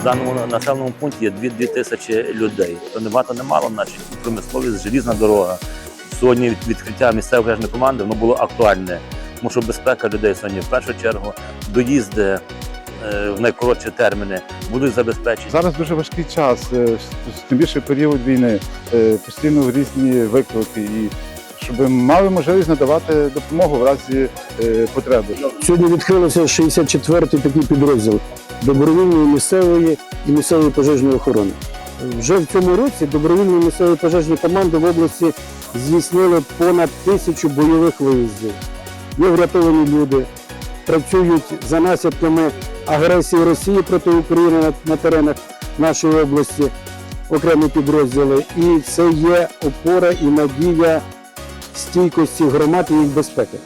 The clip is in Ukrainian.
В даному населеному пункті є 2, 2 тисячі людей. То не багато не мало, значить промисловість, желізна дорога. Сьогодні відкриття місцевої пожежної команди воно було актуальне, тому що безпека людей сьогодні в першу чергу, доїзди е, в найкоротші терміни будуть забезпечені. Зараз дуже важкий час, е, тим більше період війни, е, постійно різні виклики, і щоб мали можливість надавати допомогу в разі потреби. Сьогодні відкрився 64-й такий підрозділ добровільної місцевої і місцевої пожежної охорони. Вже в цьому році добровільні місцеві пожежні команди в області здійснили понад тисячу бойових виїздів. Є врятовані люди, працюють за наслідками агресії Росії проти України на, на теренах нашої області, окремі підрозділи. І це є опора і надія стійкості громад і їх безпеки.